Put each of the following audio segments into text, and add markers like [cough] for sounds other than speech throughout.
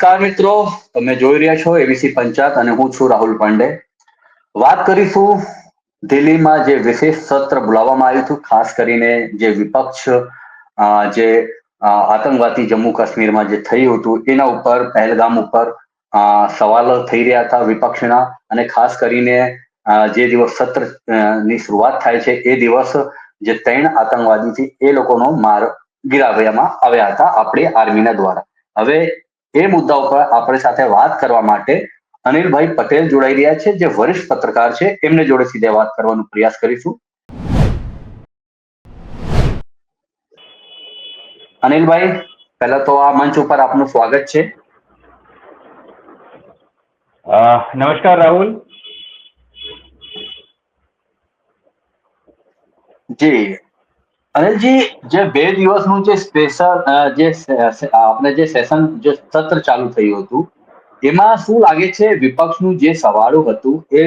નમસ્કાર મિત્રો, તમે જોઈ રહ્યા છો એબીસી પંચાયત અને હું છું રાહુલ પાંડે. વાત કરીશું દિલ્હીમાં જે વિશેષ સત્ર બોલાવવામાં આવ્યું હતું, ખાસ કરીને જે વિપક્ષ જે આતંકવાદી જમ્મુ કાશ્મીરમાં જે થયું હતું, એના ઉપર, પહેલગામ ઉપર સવાલો થઈ રહ્યા હતા વિપક્ષના અને ખાસ કરીને જે દિવસ સત્રની શરૂઆત થાય છે, એ દિવસ જે ત્રણ આતંકવાદી છે, એ લોકોનો માર ગિરાવવામાં આવ્યા હતા આપણી આર્મીના દ્વારા. હવે એ મુદ્દા ઉપર આપણી સાથે વાત કરવા માટે અનિલભાઈ પટેલ જોડાઈ રહ્યા છે જે વરિષ્ઠ પત્રકાર છે એમને જોડે સીધે વાત કરવાનો પ્રયાસ કરીશું. અનિલભાઈ પહેલા તો આ મંચ ઉપર આપનું સ્વાગત છે. નમસ્કાર રાહુલ. જી. અનિલજી જે બે દિવસનું જે સ્પેશિયલ જે આપણે જે સેશન જે સત્ર ચાલુ થયું હતું, એમાં શું લાગે છે વિપક્ષનું જે સવાલો હતું, એ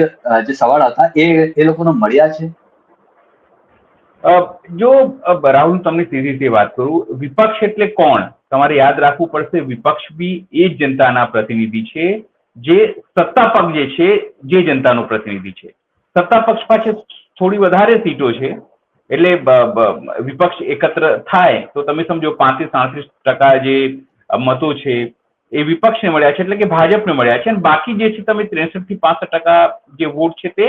જે સવાલ હતા, એ એ લોકોને મળ્યા છે? જો રાહુલ તમને સીધી રીતે વાત કરું, વિપક્ષ એટલે કોણ? તમારે યાદ રાખવું પડશે, વિપક્ષ બી એ જનતાના પ્રતિનિધિ છે, જે સત્તા પક્ષ જે છે, જે જનતાનો પ્રતિનિધિ છે. સત્તા પક્ષ પાસે થોડી વધારે સીટો છે એટલે વિપક્ષ એકત્ર થાય તો તમે સમજો પાંત્રીસ સાડત્રીસ ટકા જે મતો છે એ વિપક્ષને મળ્યા છે, એટલે કે ભાજપને મળ્યા છે. અને બાકી જે છે તમે ત્રેસઠથી પાસઠ ટકા જે વોટ છે તે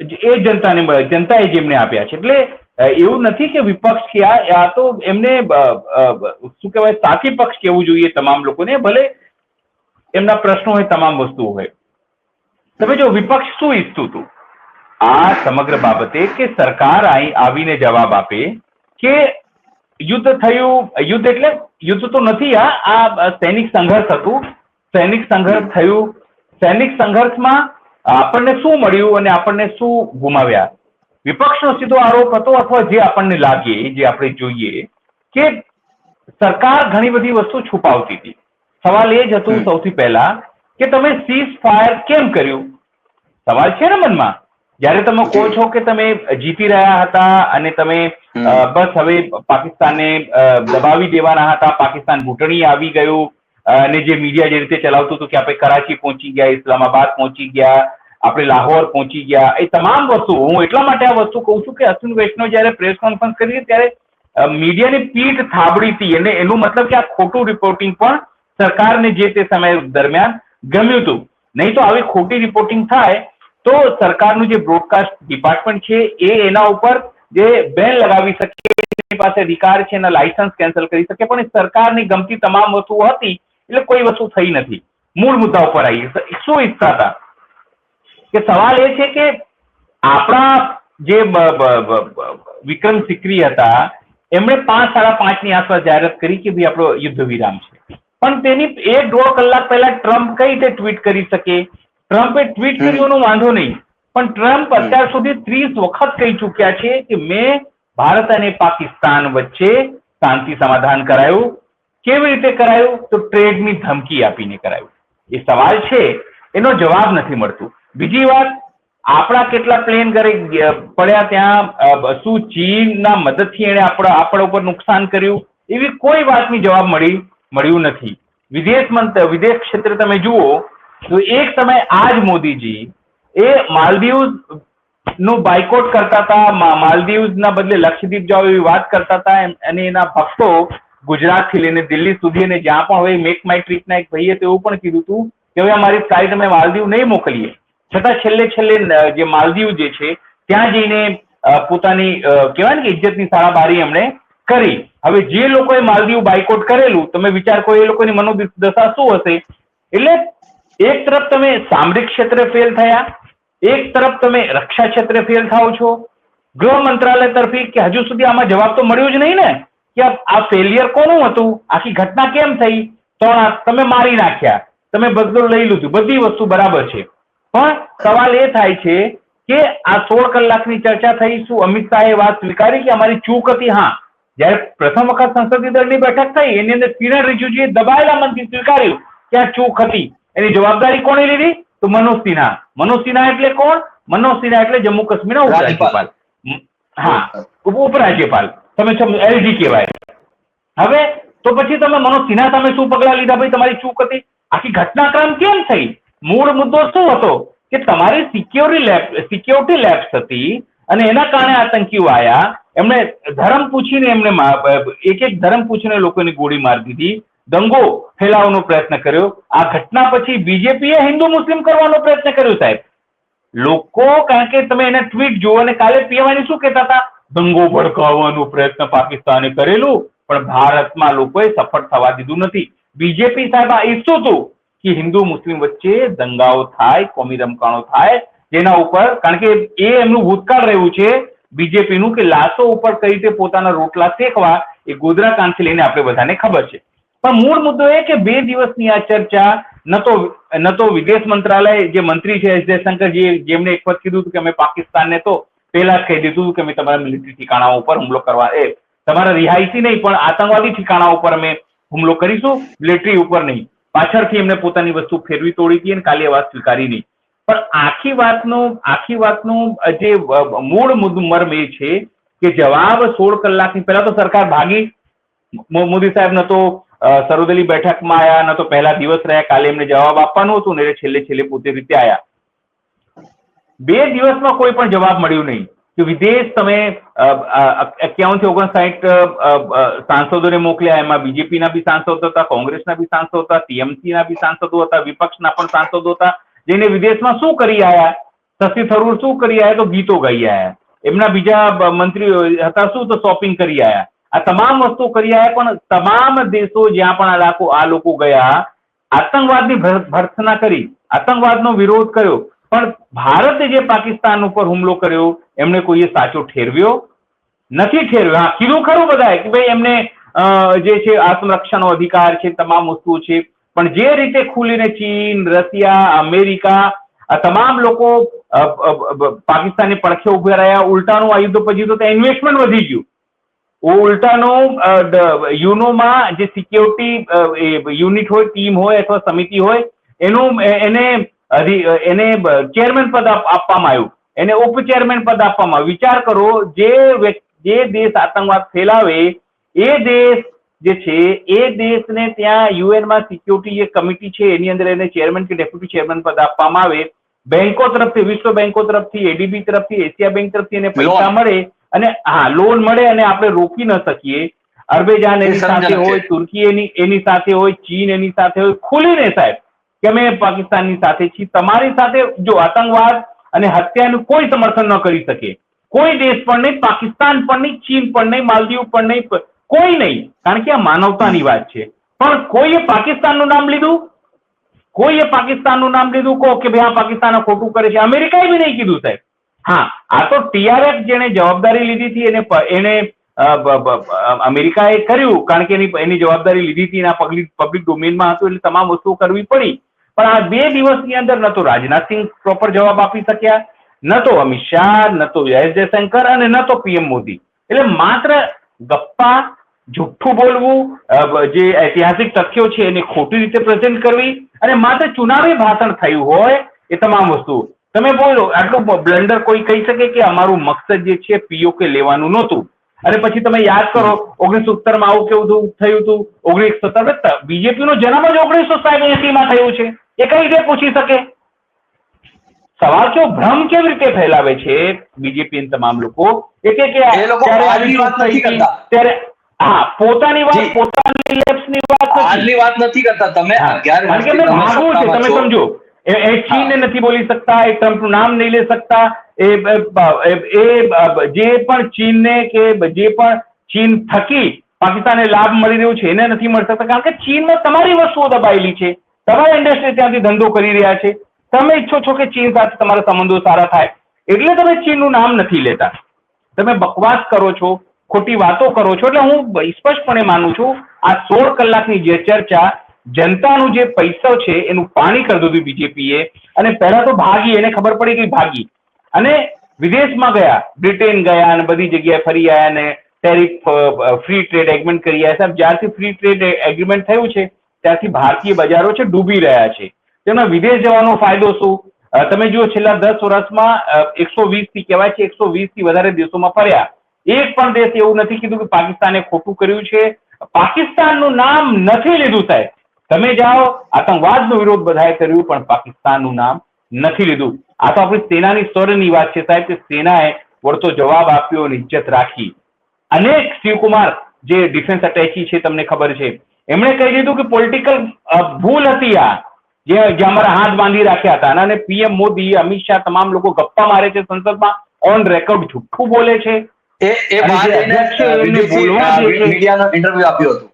એ જનતાને મળે, જનતાએ જેમને આપ્યા છે. એટલે એવું નથી કે વિપક્ષ કે આ તો એમને શું કહેવાય સાથી પક્ષ કેવું જોઈએ તમામ લોકોને, ભલે એમના પ્રશ્નો હોય, તમામ વસ્તુઓ હોય. તમે જો વિપક્ષ શું ઈચ્છતું હતું? આ સમગ્ર બાબતે કે સરકાર અહીં આવીને જવાબ આપે કે યુદ્ધ થયું યુદ્ધ એટલે યુદ્ધ તો નથી આ આ સૈનિક સંઘર્ષ હતું. સૈનિક સંઘર્ષ થયું. સૈનિક સંઘર્ષમાં આપણને શું મળ્યું અને આપણને શું ગુમાવ્યા? વિપક્ષનો સીધો આરોપ હતો અથવા જે આપણને લાગે જે આપણે જોઈએ કે સરકાર ઘણી બધી વસ્તુ છુપાવતી હતી. સવાલ એ જ હતું સૌથી પહેલા કે તમે સીઝ ફાયર કેમ કર્યું? સવાલ છે ને મનમાં? જ્યારે તમે કહો છો કે તમે જીતી રહ્યા હતા અને તમે બસ હવે પાકિસ્તાનને દબાવી દેવાના હતા પાકિસ્તાન ઘૂંટણી આવી ગયું અને જે મીડિયા જે રીતે ચલાવતું હતું કે આપણે કરાચી પહોંચી ગયા ઇસ્લામાબાદ પહોંચી ગયા આપણે લાહોર પહોંચી ગયા એ તમામ વસ્તુ હું એટલા માટે આ વસ્તુ કહું છું કે અશ્વિન વૈષ્ણવ જ્યારે પ્રેસ કોન્ફરન્સ કરી ત્યારે મીડિયાની પીઠ થાબડી હતી અને એનું મતલબ કે આ ખોટું રિપોર્ટિંગ પણ સરકારને જે તે સમય દરમિયાન ગમ્યું હતું. નહીં તો આવી ખોટી રિપોર્ટિંગ થાય તો સરકારનું જે બ્રોડકાસ્ટ ડિપાર્ટમેન્ટ છે, એ એના ઉપર જે બેન લગાવી શકે, એની પાસે અધિકાર છે એના લાયસન્સ કેન્સલ કરી શકે, પણ સરકારની ગમતી તમામ વસ્તુઓ હતી, એટલે કોઈ વસ્તુ થઈ નથી. મૂળ મુદ્દા ઉપર આવીએ. શું ઈચ્છતા હતા? કે સવાલ એ છે કે આપણા જે વિક્રમ સિકરી હતા, એમણે પાંચ, સાડા પાંચની આસપાસ જાહેરાત કરી કે ભાઈ આપણો યુદ્ધ વિરામ છે. પણ તેની એક દોઢ કલાક પહેલા ટ્રમ્પ કઈ રીતે ટ્વીટ કરી શકે? ટ્રમ્પે ટ્વીટ હમ. કર્યુંનો વાંધો નહીં. પણ ટ્રમ્પ અત્યાર સુધી ત્રીસ વખત કહી ચૂક્યા છે કે મેં ભારત અને પાકિસ્તાન વચ્ચે શાંતિ સમાધાન કરાયું. કેવી રીતે કરાયું? તો ટ્રેડની ધમકી આપીને કરાયું. એ સવાલ છે એનો જવાબ નથી મળતું. બીજી વાત આપણા કેટલા પ્લેન ઘરે પડ્યા ત્યાં શું ચીનના મદદથી એણે આપણા આપણા ઉપર નુકસાન કર્યું? એવી કોઈ વાતની જવાબ મળી મળ્યું નથી. વિદેશ મંત્ર વિદેશ ક્ષેત્રે તમે જુઓ તો એક સમય આ જ મોદીજી એ માલદીવનું બાયકોટ કરતા હતા, મા- માલદીવના બદલે લક્ષદ્વીપ જાઓ એવી વાત કરતા હતા અને એના ભક્તો ગુજરાતથી લઈને દિલ્હી સુધી અને જ્યાં પણ હવે મેક માય ટ્રીપના એક ભાઈએ તો એવું પણ કીધું હતું કે હવે અમારી ફ્લાઇટ અમે માલદીવ નહીં મોકલીએ. છતાં છેલ્લે છેલ્લે જે માલદીવ જે છે, ત્યાં જઈને પોતાની કહેવાય ને કે ઇજ્જતની સારાબારી એમણે કરી. હવે જે લોકોએ માલદીવ બાયકોટ કરેલું, તમે વિચાર કરો એ લોકોની મનોદશા શું હશે? એટલે એક તરફ તમે સામરિક ક્ષેત્રે ફેલ થયા, એક તરફ તમે રક્ષા ક્ષેત્રે ફેલ થાઓ છો. ગૃહ મંત્રાલય તરફી કે હજુ સુધી આમાં જવાબ તો મળ્યો જ નહીં ને, કે આ- ફેલિયર કોનું હતું? આખી ઘટના કેમ થઈ? તો તમે મારી નાખ્યા. તમે બદલો લઈ લીધું. બધી વસ્તુ બરાબર છે. પણ સવાલ એ થાય છે કે આ સોળ કલાકની ચર્ચા થઈ, શું અમિત શાહે વાત સ્વીકારી કે અમારી ચૂક હતી? હા. જ્યારે પ્રથમ વખત સંસદીય દળની બેઠક થઈ, એની અંદર કિરણ રિજિજુએ દબાયેલા મનથી સ્વીકાર્યું કે આ ચૂક હતી. એની જવાબદારી કોણે લીધી? તો મનોજ સિન્હા મનોજ સિન્હા એટલે કોણ? મનોજ સિન્હા એટલે જમ્મુ કાશ્મીરના ઉપરાજ્યપાલ હા. ઉપરાજ્યપાલ. તમે એલજી કહેવાય. હવે તો પછી તમે મનોજ સિન્હા સામે શું પગલા લીધા? ભાઈ તમારી ચૂક હતી. આખી ઘટનાક્રમ કેમ થઈ? મૂળ મુદ્દો શું હતો? કે તમારી સિક્યોરિટી લેબ સિક્યોરિટી લેબ્સ હતી અને એના કારણે આતંકીઓ આવ્યા એમણે ધર્મ પૂછીને એમને એક એક ધર્મ પૂછીને લોકોની ગોળી મારી દીધી. દંગો ફેલાવવાનો પ્રયત્ન કર્યો. આ ઘટના પછી બીજેપીએ હિન્દુ મુસ્લિમ કરવાનો પ્રયત્ન કર્યો, સાહેબ. લોકો, કારણ કે તમે એને ટ્વીટ જુઓ અને કાલે પીએમઆઈ શું કહેતા હતા? દંગો ભડકાવવાનો પ્રયત્ન પાકિસ્તાને કરેલું, પણ ભારતમાં લોકોએ સફળ થવા દીધું નથી. બીજેપી સાહેબ આ ઈચ્છતું હતું કે હિન્દુ મુસ્લિમ વચ્ચે દંગાઓ થાય, કોમી રમકાણો થાય, જેના ઉપર, કારણ કે એ એમનું ભૂતકાળ રહ્યું છે, બીજેપીનું કે લાશો ઉપર કઈ રીતે પોતાના રોટલા શેકવા, એ ગોધરા કાંડથી લઈને આપણે બધાને ખબર છે. પણ મૂળ મુદ્દો એ કે બે દિવસની આ ચર્ચા ન તો ન તો વિદેશ મંત્રાલય જે મંત્રી છે એસ જયશંકરજી જેમને એક વખત કીધું કે અમે પાકિસ્તાનને તો પહેલા જ કહી દીધું કે અમે તમારા મિલિટરી ઠિકાણાઓ ઉપર હુમલો કરવા એ તમારા રિહાયશી નહીં પણ આતંકવાદી ઠિકાણા ઉપર અમે હુમલો કરીશું મિલિટરી ઉપર નહીં. પાછળથી એમને પોતાની વસ્તુ ફેરવી તોડી હતી અને કાલે વાત સ્વીકારી નહીં. પણ આખી વાતનું આખી વાતનું જે મૂળ મર્મ એ છે કે જવાબ સોળ કલાકની પહેલા તો સરકાર ભાગી. મોદી સાહેબ ન તો અ, સરોદલી બેઠકમાં આયા, ન તો પહેલા દિવસ રહ્યા, કાલે એમને જવાબ આપવાનું હતું ને છેલ્લે છેલ્લે પોતે રીતે આયા. બે દિવસમાં કોઈ પણ જવાબ મળ્યું નહીં. કે વિદેશ તમે એકાવનથી ઓગણસાઠ સાંસદોને મોકલ્યા, એમાં બીજેપીના બી સાંસદો હતા, કોંગ્રેસના બી સાંસદો હતા ટીએમસી ના બી સાંસદો હતા, વિપક્ષના પણ સાંસદો હતા, જેને વિદેશમાં શું કરી આયા? શશી થરૂર શું કરી આયા? તો ગીતો ગાઈ આયા. એમના બીજા મંત્રીઓ હતા, શું તો શોપિંગ કરી આયા? આ તમામ વસ્તુ કરી આવ્યા પણ તમામ દેશો જ્યાં પણ આ લોકો આ લોકો ગયા, આતંકવાદની ભર્થના કરી, આતંકવાદનો વિરોધ કર્યો. પણ ભારતે જે પાકિસ્તાન ઉપર હુમલો કર્યો, એમને કોઈએ સાચો ઠેરવ્યો નથી ઠેરવ્યો. હા કીધું ખરું બધાએ કે ભાઈ એમને જે છે આત્મરક્ષાનો અધિકાર છે, તમામ વસ્તુઓ છે. પણ જે રીતે ખુલીને ચીન, રશિયા, અમેરિકા, આ તમામ લોકો પાકિસ્તાનની પડખે ઊભા રહ્યા, ઉલટાનું આ યુદ્ધ પછી તો ત્યાં ઇન્વેસ્ટમેન્ટ વધી ગયું. ઉલટાનું યુનોમાં જે સિક્યોરિટી યુનિટ હોય ટીમ હોય અથવા સમિતિ હોય એનું એને એને ચેરમેન પદ આપવામાં આવ્યું. એને ઉપચેરમેન પદ આપવામાં આવ્યું. વિચાર કરો જે જે દેશ આતંકવાદ ફેલાવે એ દેશ જે છે એ દેશને ત્યાં યુએનમાં સિક્યોરિટી જે કમિટી છે એની અંદર એને ચેરમેન કે ડેપ્યુટી ચેરમેન પદ આપવામાં આવે. બેંકો તરફથી વિશ્વ બેંકો તરફથી એડીબી તરફથી એશિયા બેંક તરફથી એને પૈસા મળે. અને હા લોન મળે અને આપણે રોકી ન શકીએ. અરબેજાન એની સાથે હોય તુર્કી એની એની સાથે હોય ચીન એની સાથે હોય ખુલીને સાહેબ કે અમે પાકિસ્તાનની સાથે છીએ તમારી સાથે જો આતંકવાદ અને હત્યાનું કોઈ સમર્થન ન કરી શકે. કોઈ દેશ પણ નહીં પાકિસ્તાન પણ નહીં ચીન પણ નહીં માલદીવ પણ નહીં કોઈ નહીં. કારણ કે આ માનવતાની વાત છે. પણ કોઈએ પાકિસ્તાનનું નામ લીધું? કોઈએ પાકિસ્તાનનું નામ લીધું? કહો કે ભાઈ આ પાકિસ્તાન ખોટું કરે છે. અમેરિકાએ બી નહીં કીધું સાહેબ. હા, આ તો ટીઆરએફ જેને જવાબદારી લીધી હતી એને એને અમેરિકાએ કર્યું, કારણ કે એની એની જવાબદારી લીધી હતી એના પબ્લિક પબ્લિક ડોમેનમાં હતું એટલે તમામ વસ્તુઓ કરવી પડી. પણ આ બે દિવસની અંદર ન તો રાજનાથસિંહ પ્રોપર જવાબ આપી શક્યા, ન તો અમિત શાહ, ન તો એસ જયશંકર અને ન તો પીએમ મોદી. એટલે માત્ર ગપ્પા, જુઠ્ઠું બોલવું જે ઐતિહાસિક તથ્યો છે એને ખોટી રીતે પ્રેઝન્ટ કરવી અને માત્ર ચુનાવી ભાષણ થયું હોય એ તમામ વસ્તુ. તમે બોલો આટલું બ્લન્ડર કોઈ કહી શકે કે અમારું મકસદ જે છે પીઓકે લેવાનું નહોતું? અને પછી તમે યાદ કરો ઓગણીસો સત્તરમાં આવું કેવું થયું- હતું ઓગણીસો સત્તર બીજેપી નો જન્મ જ ઓગણીસો સાહીઠ એસી માં થયું છે. એ કઈ રીતે પૂછી શકે? સવાલ કેવો ભ્રમ કેવી રીતે ફેલાવે છે? બીજેપી તમામ લોકો એ કે કે લોકો ત્યારે. હા પોતાની વાત. પોતાની વાત આજની વાત નથી કરતા. તમે હા, અગિયાર કારણ કે વર્ષથી એમને તમે ભાગવું છે તમે સમજો. એ ચીનને નથી બોલી શકતા એ ટ્રમ્પનું નામ નહીં લઈ શકતા. એ એ એ જે પણ ચીનને કે જે પણ ચીન થકી પાકિસ્તાનને લાભ મળી રહ્યો છે એને નથી મળી શકતા. કારણ કે ચીનમાં તમારી વસ્તુઓ દબાયેલી છે. તમારી ઇન્ડસ્ટ્રી ત્યાંથી ધંધો કરી રહ્યા છે. તમે ઈચ્છો છો કે ચીન સાથે તમારા સંબંધો સારા થાય. એટલે તમે ચીનનું નામ નથી લેતા. તમે બકવાસ કરો છો ખોટી વાતો કરો છો. એટલે હું સ્પષ્ટપણે માનું છું આ સોળ કલાકની જે ચર્ચા જનતાનું જે પૈસો છે, એનું પાણી કરી દીધું બીજેપીએ. અને પહેલા તો ભાગી, એને ખબર પડી કે ભાગી. અને વિદેશમાં ગયા, બ્રિટેન ગયા અને બધી જગ્યાએ ફરી આવ્યા અને ટેરિફ ફ્રી ટ્રેડ એગ્રીમેન્ટ કરી આવ્યા સાહેબ, જ્યારથી ફ્રી ટ્રેડ એગ્રીમેન્ટ થયું છે, ત્યારથી ભારતીય બજારો છે, ડૂબી રહ્યા છે. તેમાં વિદેશ જવાનો ફાયદો શું? તમે જુઓ, છેલ્લા દસ વર્ષમાં એકસો વીસથી કહેવાય છે, એકસો વીસથી વધારે દેશોમાં ફર્યા. એક પણ દેશ એવું નથી કીધું કે પાકિસ્તાને ખોટું કર્યું છે. પાકિસ્તાનનું નામ નથી લીધું, સાહેબ. તમે જાઓ આતંકવાદનો વિરોધ બધાએ કર્યું પણ પાકિસ્તાનનું નામ નથી લીધું. આ તો આપણી સેનાની સ્તરની વાત છે સાહેબ કે સેનાએ વળતો જવાબ આપ્યો અને ઇજ્જત રાખી. અનેક શિવકુમાર જે ડિફેન્સ અટેચી છે તમને ખબર છે. એમણે કહી દીધું કે પોલિટિકલ ભૂલ હતી આ. જે જે અમારા હાથ બાંધી રાખ્યા હતા. અને પીએમ મોદી અમિત શાહ તમામ લોકો ગપ્પા મારે છે સંસદમાં ઓન રેકોર્ડ જુઠ્ઠું બોલે છે. એ એ મીડિયાનો ઇન્ટરવ્યુ આપ્યો હતું.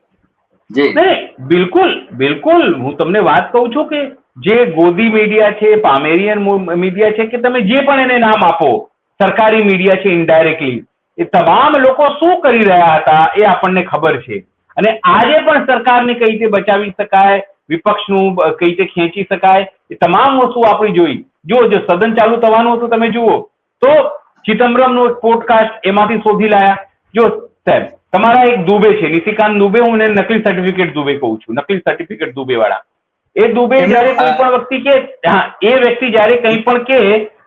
બિલકુલ બિલકુલ. હું તમને વાત કહું છું કે જે ગોદી મીડિયા છે પામેરિયન મીડિયા છે, કે તમે જે પણ એને નામ આપો, સરકારી મીડિયા છે ઇનડાયરેક્ટલી એ તમામ લોકો શું કરી રહ્યા હતા એ આપણને ખબર છે. અને આજે પણ સરકારને કઈ રીતે બચાવી શકાય, વિપક્ષનું કઈ રીતે ખેંચી શકાય, એ તમામ વસ્તુ આપણે જોઈ. જો જો સદન ચાલુ થવાનું હતું, તમે જુઓ. તો ચિદમ્બરમનો નું પોડકાસ્ટ એમાંથી શોધી લાયા. જો, સાહેબ તમારા એક દુબે છે નિશિકાંત દુબે હું એને નકલી સર્ટિફિકેટ દુબે કહું છું નકલી સર્ટિફિકેટ દુબે વાળા એ દુબે જયારે કોઈ પણ વ્યક્તિ કે હા એ વ્યક્તિ જયારે કંઈ પણ કે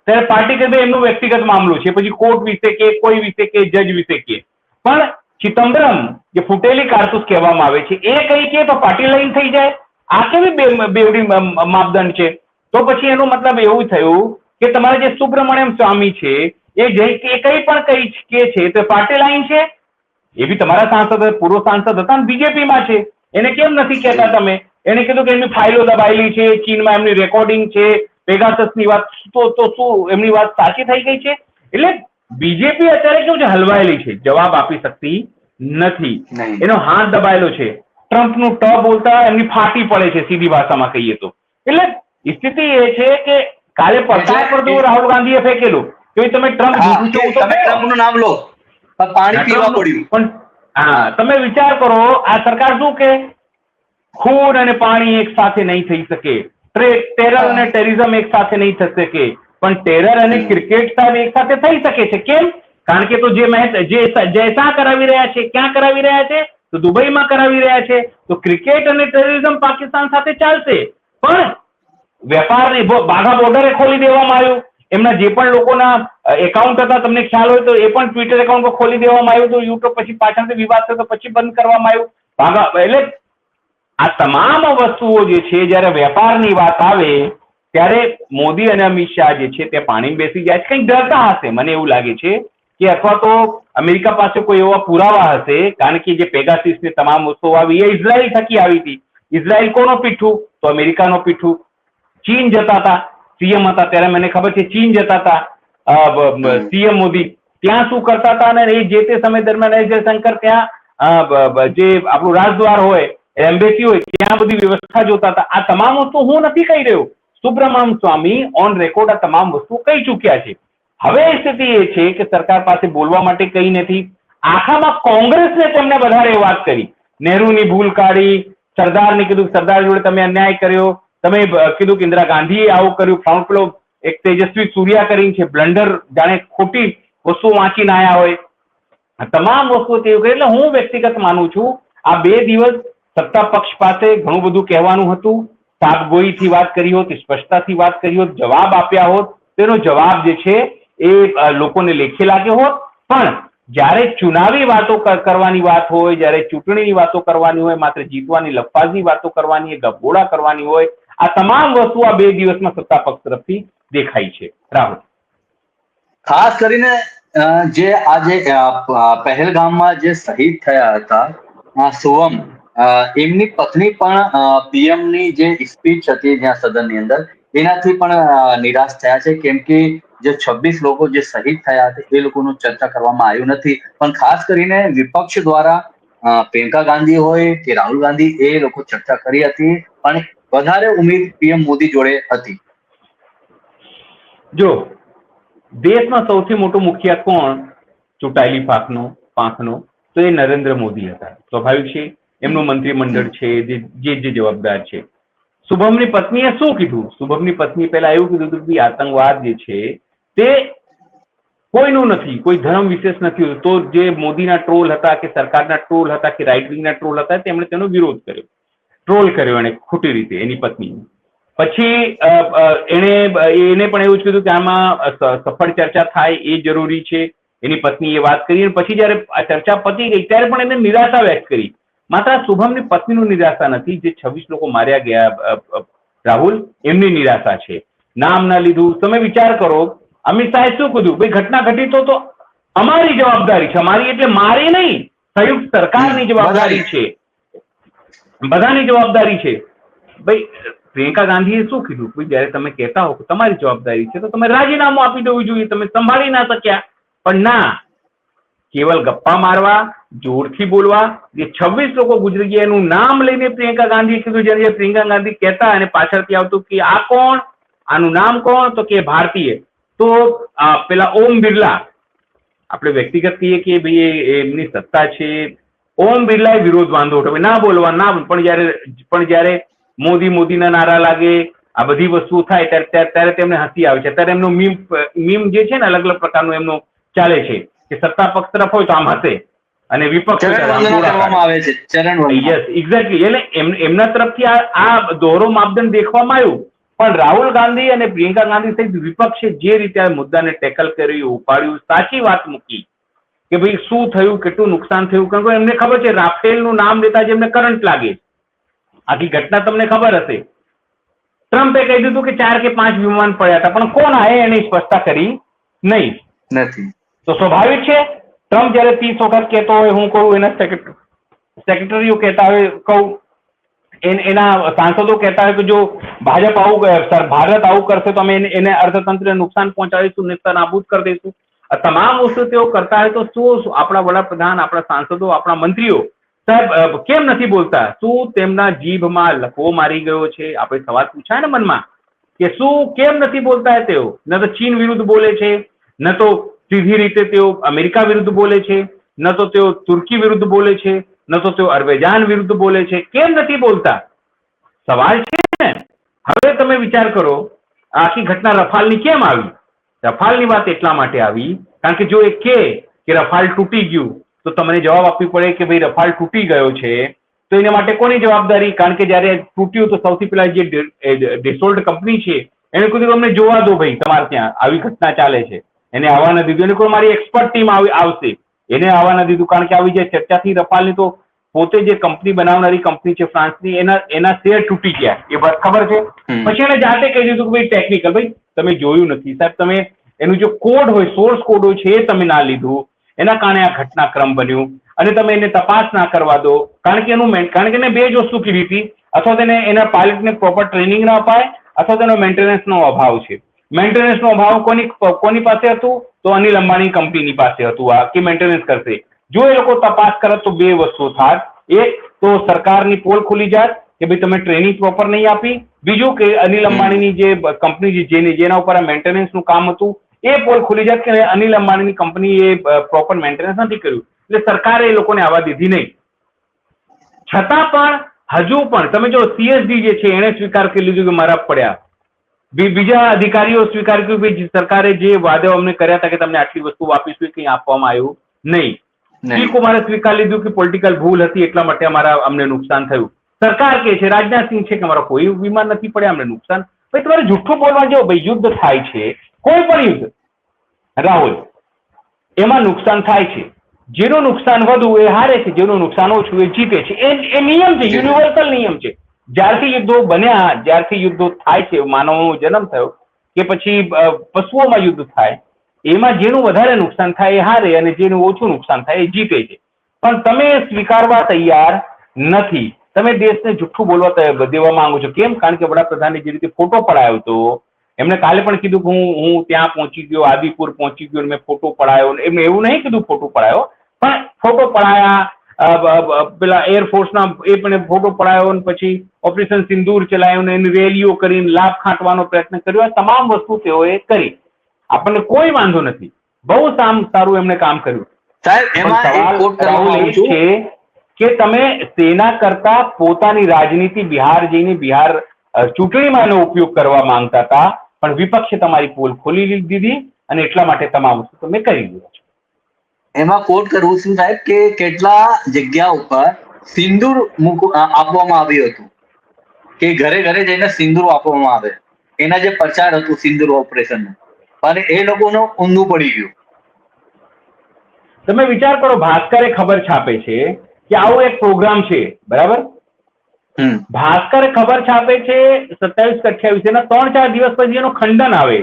ત્યારે પાર્ટી કે એમનો વ્યક્તિગત મામલો છે પછી કોર્ટ વિશે કે કોઈ વિશે કે જજ વિશે કે. પણ ચિદમ્બરમ જે ફૂટેલી કારતૂસ કહેવામાં આવે છે એ કઈ કે તો પાર્ટી લાઈન થઈ જાય. આ કેવી બે- બેવડી માપદંડ છે? તો પછી એનો મતલબ એવું થયું કે તમારા જે સુબ્રમણ્યમ સ્વામી છે એ જે એ કઈ પણ કઈ કે છે તો પાર્ટી લાઈન છે એ બી તમારા સાંસદ પૂર્વ સાંસદ હતા ને બીજેપીમાં છે. એને કેમ નથી કહેતા તમે? એને કીધું કે એમની ફાઇલો દબાયેલી છે ચીનમાં એમની રેકોર્ડિંગ છે પેગાસસની વાત તો તો શું એમની વાત સાચી થઈ ગઈ છે? એટલે બીજેપી અત્યારે કેવું છે હલવાયેલી છે. જવાબ આપી શકતી નથી. એનો હાથ દબાયેલો છે. ટ્રમ્પનું ટ બોલતા એમની ફાટી પડે છે સીધી ભાષામાં કહીએ તો. એટલે સ્થિતિ એ છે કે કાલે પડતા પર રાહુલ ગાંધીએ ફેંકેલું. કે તમે ટ્રમ્પ તમે. ટ્રમ્પનું નામ લો. પણ પાણી પીવા પડ્યું પણ હા તમે વિચાર કરો આ સરકાર શું કે? ખૂન અને પાણી એક સાથે નહીં થઈ શકે. ટેરર અને ટેરિઝમ એક સાથે નહીં થઈ શકે. પણ ટેરર અને ક્રિકેટ સાહેબ એક સાથે થઈ શકે છે. કેમ? કારણ કે તો જે મેચ જે જૈસા કરાવી રહ્યા છે ક્યાં કરાવી રહ્યા છે? તો દુબઈમાં કરાવી રહ્યા છે. તો ક્રિકેટ અને ટેરરિઝમ પાકિસ્તાન સાથે ચાલશે. પણ વેપારની બાઘા બોર્ડરે ખોલી દેવામાં આવ્યું. એમના જે પણ લોકોના એકાઉન્ટ હતા, તમને ખ્યાલ હોય તો એ પણ ટ્વિટર એકાઉન્ટ ખોલી દેવામાં આવ્યું તો યુટ્યુબ પછી પાછળથી વિવાદ થયો પછી બંધ કરવામાં આવ્યું. ભાગા, એટલે આ તમામ વસ્તુઓ જે છે, જ્યારે વેપારની વાત આવે, ત્યારે મોદી અને અમિત શાહ જે છે, તે પાણી બેસી જાય છે. કંઈક ડરતા હશે, મને એવું લાગે છે કે અથવા તો અમેરિકા પાસે કોઈ એવા પુરાવા હશે, કારણ કે જે પેગાસિસની તમામ વસ્તુઓ આવી, એ ઇઝરાયલ થકી આવી હતી. ઇઝરાયલ કોનો પીઠું? તો અમેરિકાનો પીઠું. ચીન જતા હતા. સીએમ હતા ત્યારે મને ખબર છે ચીન જતા હતા સીએમ મોદી. ત્યાં શું કરતા હતા અને એ જે તે સમય દરમિયાન એસ જયશંકર ત્યાં જે આપણું રાજદ્વાર હોય એમ્બેસી હોય ત્યાં બધી વ્યવસ્થા જોતા હતા. આ તમામ વસ્તુ હું નથી કહી રહ્યો. સુબ્રમણ્યમ સ્વામી ઓન રેકોર્ડ આ તમામ વસ્તુ કહી ચૂક્યા છે. હવે સ્થિતિ એ છે કે સરકાર પાસે બોલવા માટે કંઈ નથી. આખામાં કોંગ્રેસને તેમણે વધારે વાત કરી. નહેરુની ભૂલ કાઢી સરદારને કીધું સરદાર જોડે તમે અન્યાય કર્યો. તમે કીધું કે ઇન્દિરા ગાંધીએ આવું કર્યું. ફ્રાઉન્ડ પેલો એક તેજસ્વી સૂર્યા કરીને છે. બ્લન્ડર જાણે ખોટી વસ્તુ વાંચીને આયા હોય. તમામ વસ્તુઓ તેવું એટલે હું વ્યક્તિગત માનું છું, આ બે દિવસ સત્તા પક્ષ પાસે ઘણું બધું કહેવાનું હતું. સાફગોઈથી વાત કરી હોત, સ્પષ્ટતાથી વાત કરી હોત, જવાબ આપ્યા હોત તેનો જવાબ જે છે એ લોકોને લેખે લાગ્યો હોત. પણ જ્યારે ચુનાવી વાતો કરવાની વાત હોય, જ્યારે ચૂંટણીની વાતો કરવાની હોય, માત્ર જીતવાની લફાજની વાતો કરવાની હોય ગપગોળા કરવાની હોય આ તમામ વસ્તુ આ બે દિવસમાં સત્તા પક્ષ તરફથી દેખાય છે. રાહુલ. ખાસ કરીને જે આજે પહેલગામમાં જે શહીદ થયા હતા સુવમ એમની પત્ની પણ પીએમની જે સ્પીચ હતી જ્યાં સદનની અંદર, એનાથી પણ નિરાશ થયા છે. કેમ કે જે છવ્વીસ લોકો જે શહીદ થયા હતા, એ લોકોનું ચર્ચા કરવામાં આવ્યું નથી. પણ ખાસ કરીને વિપક્ષ દ્વારા પ્રિયંકા ગાંધી હોય કે રાહુલ ગાંધી, એ લોકો ચર્ચા કરી હતી. પણ વધારે ઉમેદ પીએમ મોદી જોડે હતી. જો, દેશમાં સૌથી મોટો મુખિયા કોણ? ચૂંટાયેલી પાંખનો પાંખનો, તો એ નરેન્દ્ર મોદી હતા. સ્વાભાવિક છે, એમનું મંત્રીમંડળ છે, જે જે જવાબદાર છે. શુભમની પત્નીએ શું કીધું? શુભમની પત્ની પહેલા એવું કીધું હતું કે આતંકવાદ જે છે, તે કોઈનું નથી, કોઈ ધર્મ વિશેષ નથી. તો જે મોદીના ટ્રોલ હતા કે સરકારના ટ્રોલ હતા કે રાઇટ વિંગના ટ્રોલ હતા, તેમણે તેનો વિરોધ કર્યો. ટ્રોલ કર્યો એને ખોટી રીતે એની પત્ની પછી અ, એને પણ એવું જ કીધું કે આમાં સફળ ચર્ચા થાય એ જરૂરી છે. એની પત્નીએ વાત કરી અને પછી જ્યારે આ ચર્ચા પતી ગઈ ત્યારે પણ એને નિરાશા વ્યક્ત કરી. માત્ર શુભમની પત્નીનું નિરાશા નથી જે છવ્વીસ લોકો માર્યા ગયા રાહુલ એમની નિરાશા છે. નામ ના લીધું. તમે વિચાર કરો અમિત શાહે શું કીધું? ભાઈ ઘટના ઘટી તો તો અમારી જવાબદારી છે. અમારી એટલે મારી નહીં સંયુક્ત સરકારની જવાબદારી છે. બધાની જવાબદારી છે. ભાઈ, પ્રિયંકા ગાંધીએ શું કીધું? ભાઈ, જયારે તમે કહેતા હો તમારી જવાબદારી છે, તો તમે રાજીનામું આપી દેવું જોઈએ. તમે સંભાળી ના શક્યા. પણ ના, કેવલ ગપ્પા મારવા, જોરથી બોલવા, જે છવ્વીસ લોકો ગુજરી ગયા, એનું નામ લઈને પ્રિયંકા ગાંધીએ કીધું. જ્યારે પ્રિયંકા ગાંધી કહેતા અને પાછળથી આવતું કે આ કોણ, આનું નામ કોણ, તો કે ભારતીય. તો પેલા ઓમ બિરલા. આપણે વ્યક્તિગત કહીએ કે ભાઈ એમની સત્તા છે ઓમ બિરલાએ વિરોધ વાંધો ઉઠાવ્યો ના બોલવા ના પણ જ્યારે પણ જ્યારે મોદી મોદીના નારા લાગે આ બધી વસ્તુ થાય ત્યારે ત્યારે તેમને હસી આવે છે. ત્યારે એમનો મીમ મીમ જે છે ને અલગ અલગ પ્રકારનું એમનું ચાલે છે કે સત્તા પક્ષ તરફ હોય તો આમ હશે અને વિપક્ષ યસ એક્ઝેક્ટલી એટલે એમના તરફથી આ આ દોરો માપદંડ દેખવામાં આવ્યું. પણ રાહુલ ગાંધી અને પ્રિયંકા ગાંધી સહિત વિપક્ષે જે રીતે આ મુદ્દાને ટેકલ કર્યું ઉપાડ્યું સાચી વાત મૂકી કે ભાઈ શું થયું કેટલું નુકસાન થયું? કારણ કે એમને ખબર છે રાફેલનું નામ લેતા જ એમને કરંટ લાગે. આખી ઘટના તમને ખબર હશે. ટ્રમ્પે કહી દીધું કે ચાર કે પાંચ વિમાન પડ્યા હતા પણ કોણ આ એની સ્પષ્ટતા કરી? નહીં. નથી. તો સ્વાભાવિક છે ટ્રમ્પ જયારે ત્રીસ વખત કહેતો હોય હું કહું એના સેક્રેટરીઓ કહેતા હોય કહું એન- એના સાંસદો કહેતા હોય કે જો ભાજપ આવું સર ભારત આવું કરશે તો અમે એને- અર્થતંત્રને નુકસાન પહોંચાડીશું નેસ્તા નાબૂદ કરી દઈશું. આ તમામ વસ્તુ તેઓ કરતા હોય તો શું આપણા વડાપ્રધાન, આપણા સાંસદો, આપણા મંત્રીઓ, સાહેબ કેમ નથી બોલતા? શું તેમના જીભમાં લકવો મારી ગયો છે? આપણે સવાલ પૂછાય ને મનમાં કે શું કેમ નથી બોલતા તેઓ? ન તો ચીન વિરુદ્ધ બોલે છે, ન તો સીધી રીતે તેઓ અમેરિકા વિરુદ્ધ બોલે છે, ન તો તેઓ તુર્કી વિરુદ્ધ બોલે છે, ન તો તેઓ અરબેજાન વિરુદ્ધ બોલે છે. કેમ નથી બોલતા? સવાલ છે ને? હવે તમે વિચાર કરો આખી ઘટના રફાલની કેમ આવી? રફાલની વાત એટલા માટે આવી, કારણ કે જો એ કહે કે રફાલ તૂટી ગયું, તો તમને જવાબ આપવી પડે કે ભાઈ રફાલ તૂટી ગયો છે. તો એના માટે કોની જવાબદારી? કારણ કે જ્યારે તૂટ્યું તો સૌથી પહેલા જે ડેસોલ્ટ કંપની છે, એને કીધું તમને જોવા દો ભાઈ તમારે ત્યાં, આવી ઘટના ચાલે છે. એને આવવા ન દીધું. એને કોઈ મારી એક્સપર્ટ ટીમ આવી આવશે. એને આવવા ન દીધું. કારણ કે આવી જે ચર્ચાથી રફાલની તો પોતે જે કંપની બનાવનારી કંપની છે ફ્રાન્સની એના એના શેર તૂટી ગયા. એ વાત ખબર છે? પછી એને જાતે કહી દીધું કે ભાઈ ટેકનિકલ ભાઈ તમે જોયું નથી. સાહેબ તમે એનું જે કોડ હોય સોર્સ કોડ હોય છે એ તમે ના લીધું. એના કારણે આ ઘટનાક્રમ બન્યું. અને તમે એને તપાસ ના કરવા દો. કારણ કે એનું કારણ કે એને બે જ વસ્તુ કીધી હતી. અથવા તેને એના પાયલટને પ્રોપર ટ્રેનિંગ ના અપાય અથવા તેનો મેન્ટેનન્સનો અભાવ છે. મેન્ટેનન્સનો અભાવ કોની કોની પાસે હતું? તો અનિલ અંબાણી કંપનીની પાસે હતું. આ કે મેન્ટેનન્સ કરશે. જો એ લોકો તપાસ કરે તો બે વસ્તુ થાત એક તો સરકારની પોલ ખુલી જાત કે ભાઈ તમે ટ્રેનિંગ પ્રોપર નહીં આપી. બીજું કે અનિલ અંબાણીની જે કંપની જેની, જેના ઉપર મેન્ટેનન્સનું કામ હતું, એ પોલ ખુલી જાત કે અનિલ અંબાણીની કંપનીએ પ્રોપર મેન્ટેનન્સ નથી કર્યું. એટલે સરકારે એ લોકોને આવવા દીધી નહીં. છતાં પણ હજુ પણ, તમે જો સીએસડી જે છે, એણે સ્વીકાર કરી લીધું કે મારા પડ્યા. બીજા અધિકારીઓ સ્વીકાર કર્યું કે સરકારે જે વાદો અમને કર્યા હતા કે તમને આટલી વસ્તુ આપીશું એ કંઈ આપવામાં આવ્યું નહીં. શ્રી સ્વીકાર લીધું કે પોલિટિકલ ભૂલ હતી એટલા માટે અમારા અમને નુકસાન થયું. સરકાર કે છે રાજનાથસિંહ છે કે અમારા કોઈ વિમાન નથી પડ્યા અમને નુકસાન. ભાઈ, તમારે જુઠ્ઠું બોલવા જો ભાઈ, યુદ્ધ થાય છે, કોઈ પણ યુદ્ધ. રાહુલ, એમાં નુકસાન થાય છે. જેનું નુકસાન વધુ એ હારે છે, જેનું નુકસાન ઓછું એ જીતે છે. એ એ નિયમ છે યુનિવર્સલ નિયમ છે. જ્યારથી યુદ્ધો બન્યા, જ્યારથી યુદ્ધો થાય છે, માનવનો જન્મ થયો, કે પછી પશુઓમાં યુદ્ધ થાય એમાં જેનું વધારે નુકસાન થાય એ હારે અને જેનું ઓછું નુકસાન થાય એ જીતે છે. પણ તમે સ્વીકારવા તૈયાર નથી. તમે દેશને જુઠ્ઠું બોલવા દેવા માંગો છો. કેમ? કારણ કે વડાપ્રધાને જે રીતે ફોટો પડાયો હતો એમને કાલે પણ કીધું કે હું હું ત્યાં પહોંચી ગયો, આદિપુર પહોંચી ગયો મેં ફોટો પડાયો. એમને એવું નહીં કીધું ફોટો પડાયો. પણ ફોટો પડાયા પેલા એરફોર્સના એ પણ ફોટો પડાયો અને પછી ઓપરેશન સિંદૂર ચલાવ્યું ને એની રેલીઓ કરીને લાભ ખાંટવાનો પ્રયત્ન કર્યો. તમામ વસ્તુ તેઓએ કરી. આપણને કોઈ વાંધો નથી. બહુ સામ સારું એમણે કામ કર્યું. સાહેબ એમાં કોટ કરવા છું. કે તમે તેના કરતા પોતાની રાજનીતિ બિહાર જઈને બિહાર ચૂંટણીમાં એનો ઉપયોગ કરવા માંગતા હતા પણ વિપક્ષે તમારી પોલ ખોલી દીધી અને એટલા માટે તમામ વસ્તુ તમે કરી દીધો એમાં કોટ કરવું છું સાહેબ કે કેટલા જગ્યા ઉપર સિંદૂર આપવામાં આવ્યું હતું. કે ઘરે ઘરે જઈને સિંદૂર આપવામાં આવે. એના જે પ્રચાર હતું સિંદૂર ઓપરેશન અને એ લોકોનો ઊંધું પડી ગયું. તમે વિચાર કરો ભાસ્કરે ખબર છાપે છે કે આવો એક પ્રોગ્રામ છે બરાબર? ભાસ્કર ખબર છાપે છે સત્યાવીસ અઠ્યાવીસ એના ત્રણ ચાર દિવસ પછી એનો ખંડન આવે.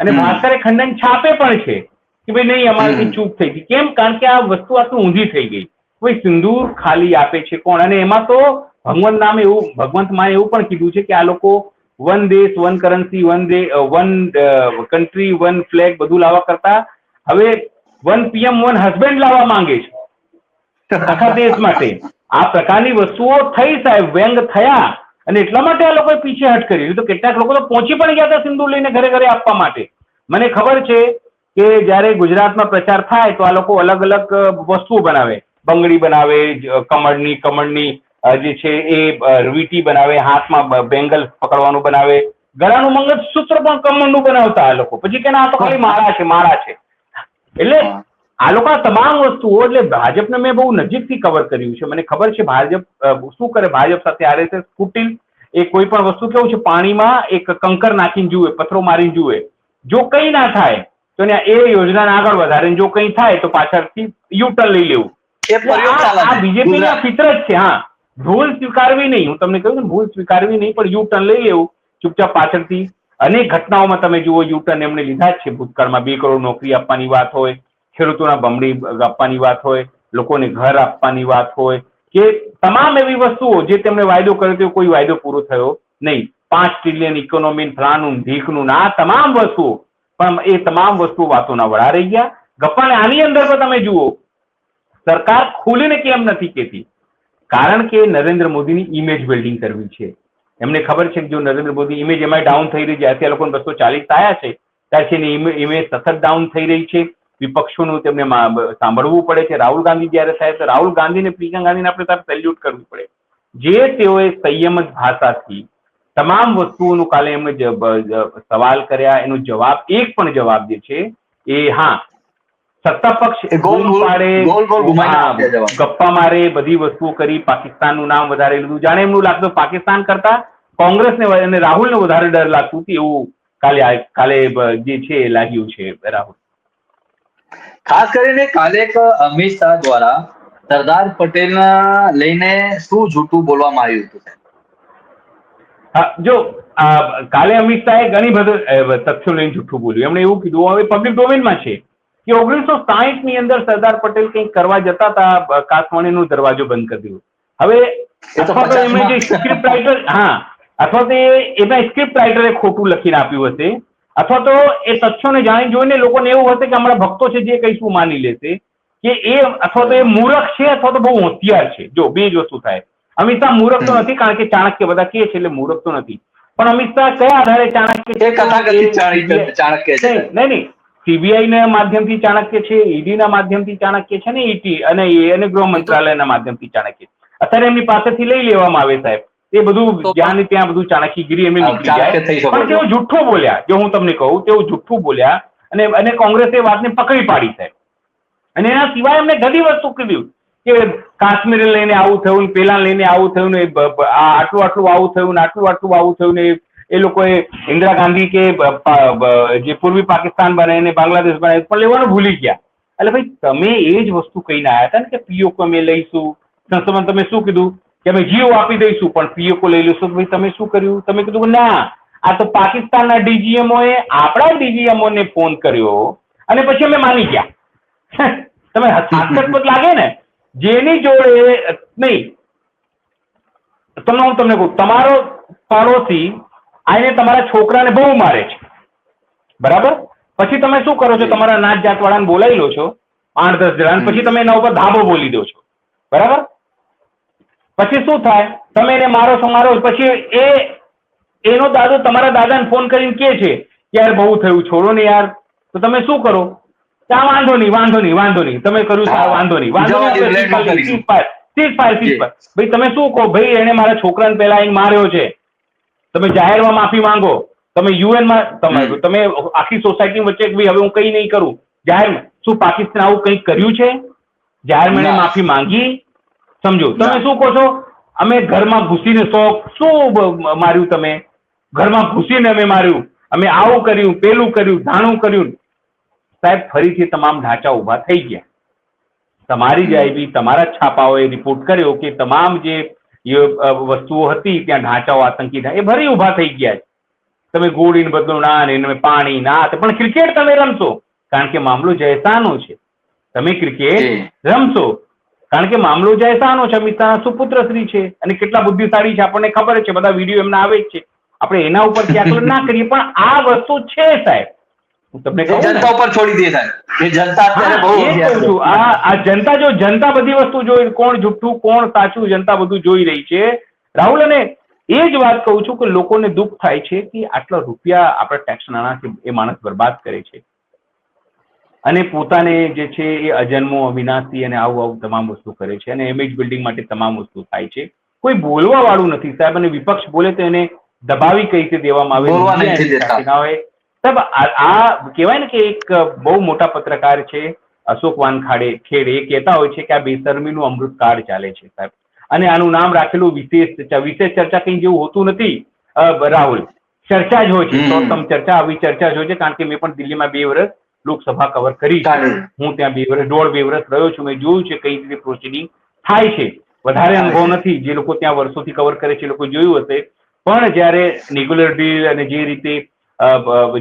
અને ભાસ્કરે ખંડન છાપે પણ છે કે ભાઈ નહીં અમારાથી હમ. ચૂક થઈ ગઈ. કેમ? કારણ કે આ વસ્તુ આટલું ઊંધી થઈ ગઈ. ભાઈ સિંદૂર ખાલી આપે છે કોણ? અને એમાં તો ભગવંત નામે એવું ભગવંત માએ એવું પણ કીધું છે કે આ લોકો વન દેશ વન કરન્સી વન દે વન કન્ટ્રી વન ફ્લેગ બધું લાવવા કરતા હવે વન પીએમ વન હસબન્ડ લાવવા માંગે છે. આખા દેશ માટે. આ પ્રકારની વસ્તુઓ થઈ સાહેબ વ્યંગ થયા અને એટલા માટે આ લોકોએ પીછે હટ કરી તો કેટલાક લોકો તો પહોંચી પણ ગયા હતા સિંદૂર લઈને ઘરે ઘરે આપવા માટે. મને ખબર છે કે જ્યારે ગુજરાતમાં પ્રચાર થાય તો આ લોકો અલગ અલગ વસ્તુઓ બનાવે. બંગડી બનાવે કમળની કમળની જે છે એ અ, બનાવે હાથમાં બેંગલ પકડવાનું બનાવે. ગળાનું મંગળસૂત્ર પણ કમળનું બનાવતા આ લોકો. પછી કે આ તો ખાલી મારા છે મારા છે. એટલે આ લોકો તમામ વસ્તુઓ એટલે ભાજપને મેં બહુ નજીકથી કવર કર્યું છે. મને ખબર છે ભાજપ શું કરે ભાજપ સાથે આરએસએસ કુટિલ? એ કોઈ પણ વસ્તુ કેવું છે? પાણીમાં એક કંકર નાખીને જુએ પથરો મારીને જુએ. જો કંઈ ના થાય તો ને એ યોજનાને આગળ વધારે. જો કંઈ થાય તો પાછળથી યુટર્ન લઈ લેવું. આ પ્રયોગશાળા બીજેપી ના ગુજરાત. ફિતરત છે હા. ભૂલ સ્વીકારવી નહીં. હું તમને કહ્યું ને, ભૂલ સ્વીકારવી નહીં, પણ યુ ટર્ન લઈ લેવું. ચૂપચાપ પાછળથી અનેક ઘટનાઓમાં તમે જુઓ યુ ટર્ન એમણે લીધા જ છે. ભૂતકાળમાં બે કરોડ નોકરી આપવાની વાત હોય, ખેડૂતોના બમણી આપવાની વાત હોય, લોકોને ઘર આપવાની વાત હોય, કે તમામ એવી વસ્તુઓ જે તેમણે વાયદો કર્યો તે કોઈ વાયદો પૂરો થયો નહીં. પાંચ ટ્રિલિયન ઇકોનોમી ફલાનું ઢીકનું આ તમામ વસ્તુઓ. પણ એ તમામ વસ્તુઓ વાતોના વડા રહી ગયા. ગપ્પાને આની અંદર પણ તમે જુઓ, સરકાર ખુલીને કેમ નથી કહેતી? કારણ કે નરેન્દ્ર મોદીની ઇમેજ બિલ્ડિંગ કરવી છે. એમને ખબર છે કે જો નરેન્દ્ર મોદી ઇમેજ એમાં ડાઉન થઈ રહી છે, અત્યારે લોકોને બસો ચાલીસ થયા છે ત્યારથી એની ઇમેજ સતત ડાઉન થઈ રહી છે. વિપક્ષોનું તેમને સાંભળવું પડે છે. રાહુલ ગાંધી જ્યારે થાય તો રાહુલ ગાંધીને પ્રિયંકા ગાંધીને આપણે તાર સેલ્યુટ કરવું પડે. જે તેઓએ સંયમ ભાષાથી તમામ વસ્તુઓનું કાલે એમણે સવાલ કર્યા, એનો જવાબ, એક પણ જવાબ જે છે, એ હા સત્તા પક્ષ ગોલ પાડે. ગપ્પા મારે બધી વસ્તુઓ કરી પાકિસ્તાનનું નામ વધારે લીધું. જાણે એમનું લાગતું પાકિસ્તાન કરતા કોંગ્રેસને ને અને રાહુલને વધારે ડર લાગતું હતું એવું કાલે કાલે જે છે એ લાગ્યું છે રાહુલ. ખાસ કરીને કાલે અમિત શાહ દ્વારા સરદાર પટેલના લઈને શું જૂઠું બોલવામાં આવ્યું હતું? જો કાલે અમિત શાહે ઘણી બધું તથ્યો લઈને જૂઠું બોલ્યું. એમણે એવું કીધું હવે પબ્લિક ડોમેનમાં છે. કે ઓગણીસો સાહીઠની અંદર સરદાર પટેલ કંઈક કરવા જતા હતા કાસવાણીનો દરવાજો બંધ કરી દીધો. હવે અથવા તો એમણે જે સ્ક્રિપ્ટ રાઇટર હા અથવા તો એ- એના સ્ક્રિપ્ટ રાઇટરે ખોટું લખીને આપ્યું હશે અથવા તો એ તથ્યોને જાણી જોઈને લોકોને એવું હશે કે અમારા ભક્તો છે જે કહીશું માની લેશે કે એ અથવા તો એ મૂરખ છે અથવા તો બહુ હોશિયાર છે. જો બે જ વસ્તુ થાય. અમિત શાહ મૂરખ તો નથી કારણ કે ચાણક્ય બધા કે છે એટલે મૂરખ તો નથી. પણ અમિત શાહ કયા આધારે ચાણક્ય એ ચાણક્ય ચાણક્ય છે. નહીં નહીં. નહીં સીબીઆઈ ના માધ્યમથી ચાણક્ય છે ઈડી ના માધ્યમથી ચાણક્ય છે ને ઈટી અને એ અને ગૃહ મંત્રાલયના માધ્યમથી ચાણક્ય અત્યારે એમની પાસેથી લઈ લેવામાં આવે સાહેબ. એ બધું જ્યાં ને ત્યાં બધું ચાણક્યગીરી એમને નીકળી જાય. પણ તેઓ. જુઠ્ઠું બોલ્યા જો હું તમને કહું તેઓ જુઠ્ઠું બોલ્યા અને અને કોંગ્રેસે એ વાતને પકડી પાડી સાહેબ. અને એના સિવાય એમને ઘણી વસ્તુ કીધું કે કાશ્મીર લઈને આવું થયું પેલા લઈને આવું થયું ને આટલું આટલું આવું થયું ને આટલું આટલું આવું થયું ને એ લોકોએ ઇન્દિરા ગાંધી કે જે પૂર્વી પાકિસ્તાન બનાવીને બાંગ્લાદેશ બને પણ લેવાનું ભૂલી ગયા. એટલે ભાઈ, તમે એ જ વસ્તુ કહીને આવ્યા હતા ને કે પીઓકો અમે લઈશું. સંસ્થામાં તમે શું કીધું? કે અમે જીઓ આપી દઈશું, પણ પીઓકો લઈ લઈશું ભાઈ, તમે શું કર્યું? તમે કીધું ના, આ તો પાકિસ્તાનના ડીજીએમઓએ આપણા ડીજીએમઓને ફોન કર્યો અને પછી અમે માની ગયા. [laughs] તમે હાસ્યાસ્પદ લાગે ને, જેની જોડે, નહીં. તમને હું તમને કહું, તમારો પાડોશી આઈને તમારા છોકરાને બહુ મારે છે. બરાબર? પછી તમે શું કરો છો? તમારા નાત જાતવાળાને બોલાવી લો છો આઠ દસ જણા પછી તમે એના ઉપર ધાબો બોલી દો છો. બરાબર? પછી શું થાય? તમે એને મારો છો મારો પછી એ એનો દાદો તમારા દાદાને ફોન કરીને કે છે કે યાર બહુ થયું છોડો ને યાર. તો તમે શું કરો? ત્યાં વાંધો નહીં વાંધો નહીં વાંધો નહીં. તમે કર્યું સારું વાંધો નહીં. વાંધો નહીં ભાઈ તમે શું કહો? ભાઈ એને મારા છોકરાને પહેલા આઈને માર્યો છે. તમે જાહેરમાં માફી માંગો તમે યુએનમાં તમે તમે આખી સોસાયટી વચ્ચે ભાઈ હવે હું કઈ નહીં કરું. જાહેરમાં શું પાકિસ્તાન આવું કંઈક કર્યું છે? જાહેરમાં એણે માફી માંગી? સમજો. તમે શું કહો છો? અમે ઘરમાં ઘૂસીને શોખ શું માર્યું તમે. ઘરમાં ઘૂસીને અમે માર્યું. અમે આવું કર્યું પેલું કર્યું ધાણું કર્યું. સાહેબ ફરીથી તમામ ઢાંચા ઊભા થઈ ગયા. તમારી જ આઈબી તમારા છાપાઓએ રિપોર્ટ કર્યો કે તમામ જે વસ્તુઓ હતી ત્યાં ઢાંચાઓ આતંકી એ ભરી ઊભા થઈ ગયા છે. તમે ગોળીને બદલો ના ને તમે પાણી ના પણ ક્રિકેટ તમે રમશો કારણ કે મામલો જયસાનો છે. તમે ક્રિકેટ રમશો કારણ કે મામલો જયસાનો છે અમિત શાહ સુપુત્ર શ્રી છે. અને કેટલા બુદ્ધિશાળી છે આપણને ખબર છે બધા વીડિયો એમના આવે જ છે. આપણે એના ઉપર [laughs] આકલન ના કરીએ પણ આ વસ્તુ છે સાહેબ. તમને જનતા ઉપર છોડી દે સાહેબ. એ જનતા અત્યારે બહુ આ જનતા જો જનતા બધી વસ્તુ જોઈ કોણ જુઠ્ઠું કોણ સાચું જનતા બધું જોઈ રહી છે. રાહુલ અને એ જ વાત કહું છું કે લોકોને દુઃખ થાય છે કે આટલા રૂપિયા આપણા ટેક્સ નાણાં એ માણસ બરબાદ કરે છે. અને પોતાને જે છે એ અજન્મો અવિનાશી અને આવું આવું તમામ વસ્તુ કરે છે. અને ઇમેજ બિલ્ડિંગ માટે તમામ વસ્તુ થાય છે. કોઈ બોલવા વાળું નથી સાહેબ. અને વિપક્ષ બોલે તો એને દબાવી કઈ રીતે દેવામાં આવે? સાહેબ આ કહેવાય ને કે એક બહુ મોટા પત્રકાર છે અશોક વાનખાડે ખેડ એ કહેતા હોય છે કે આ બેશરમીનું અમૃતકાળ ચાલે છે સાહેબ. અને આનું નામ રાખેલું વિશેષ ચર્ચા વિશેષ ચર્ચા કંઈ જેવું હોતું નથી રાહુલ. ચર્ચા જ હોય છે સૌતમ ચર્ચા આવી ચર્ચા જ હોય છે કારણ કે મેં પણ દિલ્હીમાં બે વર્ષ લોકસભા કવર કરી હું ત્યાં બે વર્ષ દોઢ બે વર્ષ રહ્યો છું મેં જોયું છે કઈ રીતે પ્રોસિડિંગ થાય છે. વધારે અનુભવ નથી જે લોકો ત્યાં વર્ષોથી કવર કરે છે એ લોકો જોયું હશે. પણ જ્યારે રેગ્યુલર ડીલ અને જે રીતે અ, બ-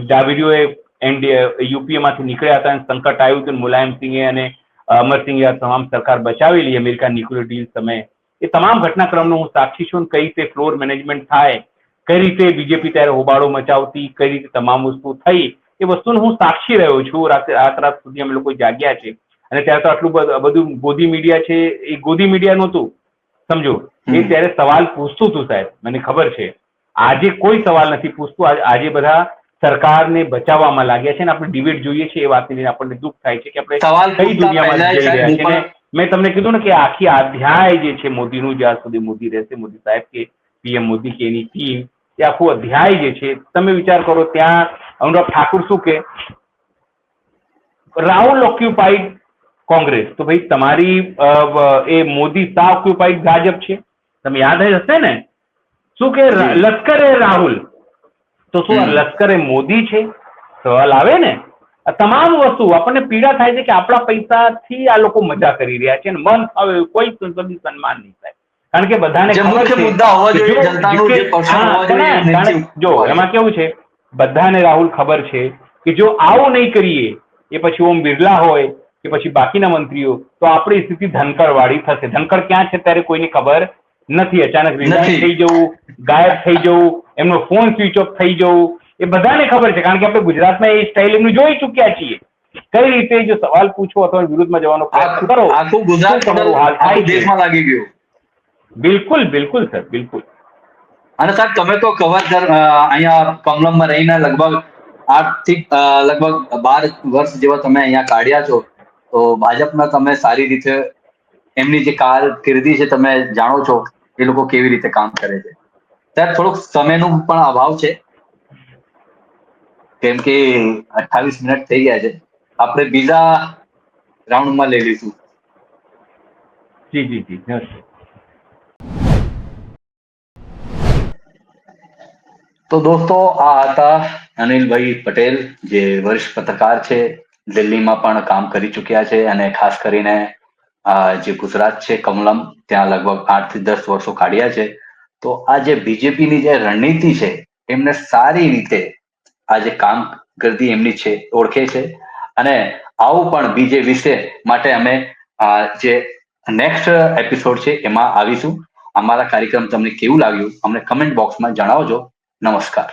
યુપીએમાંથી નીકળ્યા હતા અને સંકટ આવ્યું હતું મુલાયમસિંહે અને અમરસિંહે આ તમામ સરકાર બચાવી લીધી અમેરિકા ન્યુક્લિયર ડીલ સમયે. એ તમામ ઘટનાક્રમનો હું સાક્ષી છું કઈ રીતે ફ્લોર મેનેજમેન્ટ થાય કઈ રીતે બીજેપી ત્યારે હોબાળો મચાવતી કઈ રીતે તમામ વસ્તુ થઈ એ વસ્તુનો હું સાક્ષી રહ્યો છું. રાતે રાત રાત સુધી અમે લોકો જાગ્યા છે. અને ત્યારે તો આટલું બધું બધું ગોદી મીડિયા છે એ ગોદી મીડિયા નહોતું સમજો? એ ત્યારે સવાલ પૂછતું હતું સાહેબ મને ખબર છે. આજે કોઈ સવાલ નથી પૂછતું. આજ- બધા સરકારને બચાવવામાં લાગ્યા છે અને આપણે ડિબેટ જોઈએ છે એ વાતની લઈને આપણને દુઃખ થાય છે કે આપણે કઈ દુનિયામાં જઈ રહ્યા છે મેં તમને કીધું ને કે આખી અધ્યાય જે છે મોદીનું જ્યાં સુધી મોદી રહેશે મોદી સાહેબ કે પીએમ મોદી કે એની ટીમ એ આખું અધ્યાય જે છે તમે વિચાર કરો ત્યાં અનુરાગ ઠાકુર શું કે? રાહુલ ઓક્યુપાઈડ કોંગ્રેસ. તો ભાઈ તમારી એ મોદી સા ઓક્યુપાઈડ ભાજપ છે. તમે યાદ હશે ને? શું કે લશ્કર એ રાહુલ? તો શું આ એ લશ્કરે મોદી છે? સવાલ આવે ને? આ તમામ વસ્તુ આપણને પીડા થાય છે કે આપણા પૈસાથી આ લોકો મજા કરી રહ્યા છે મન ફાવે કોઈ સંસદી સન્માન નહીં થાય. કારણ કે બધાને ખબર છે મુદ્દા હોવા જોઈએ, જનતાનું હોવા જોઈએ, જો એમાં કેવું છે? બધાને રાહુલ ખબર છે કે જો આવું નહીં કરીએ એ પછી ઓમ બિરલા હોય કે પછી બાકીના મંત્રીઓ તો આપણી સ્થિતિ ધનકર વાળી થશે. ધનકર ક્યાં છે? ત્યારે કોઈને ખબર નથી અચાનક રિઝાઇન થઈ જવું ગાયબ થઈ જવું એમનો ફોન સ્વિચ ઓફ થઈ જવું એ બધાને ખબર છે. કારણ કે આપણે ગુજરાતમાં એ સ્ટાઇલ એમનું જોઈ ચૂક્યા છીએ. કઈ રીતે જો સવાલ પૂછો અથવા વિરુદ્ધમાં જવાનો પ્રયાસ કરો આખું ગુજરાત તમારું હાલ થાય દેશમાં લાગી ગયું. બિલકુલ બિલકુલ સર બિલકુલ. અને સાહેબ તમે તો કવર અહીંયા કમલમમાં રહીને લગભગ આઠથી લગભગ બાર વર્ષ જેવા તમે અહીંયા કાઢ્યા છો. તો ભાજપના તમે સારી રીતે એમની જે કારકિર્દી છે તમે જાણો છો. એ લોકો કેવી રીતે કામ કરે છે. સાહેબ થોડોક સમયનું પણ અભાવ છે. કેમ કે અઠાવીસ મિનિટ થઈ ગયા છે. આપણે બીજા રાઉન્ડમાં લઈ લઈશું. જી જી જી. તો દોસ્તો આ હતા અનિલભાઈ પટેલ જે વરિષ્ઠ પત્રકાર છે. દિલ્હીમાં પણ કામ કરી ચૂક્યા છે અને ખાસ કરીને જે ગુજરાત છે કમલમ, ત્યાં લગભગ આઠથી દસ વર્ષો કાઢ્યા છે. તો આ જે બીજેપીની જે રણનીતિ છે, એમને સારી રીતે આ જે કામગીરી એમની છે, ઓળખે છે. અને આવું પણ બીજે વિશે માટે અમે જે નેક્સ્ટ એપિસોડ છે, એમાં આવીશું. અમારા કાર્યક્રમ તમને કેવું લાગ્યું, અમને કમેન્ટ બોક્સમાં જણાવજો. નમસ્કાર.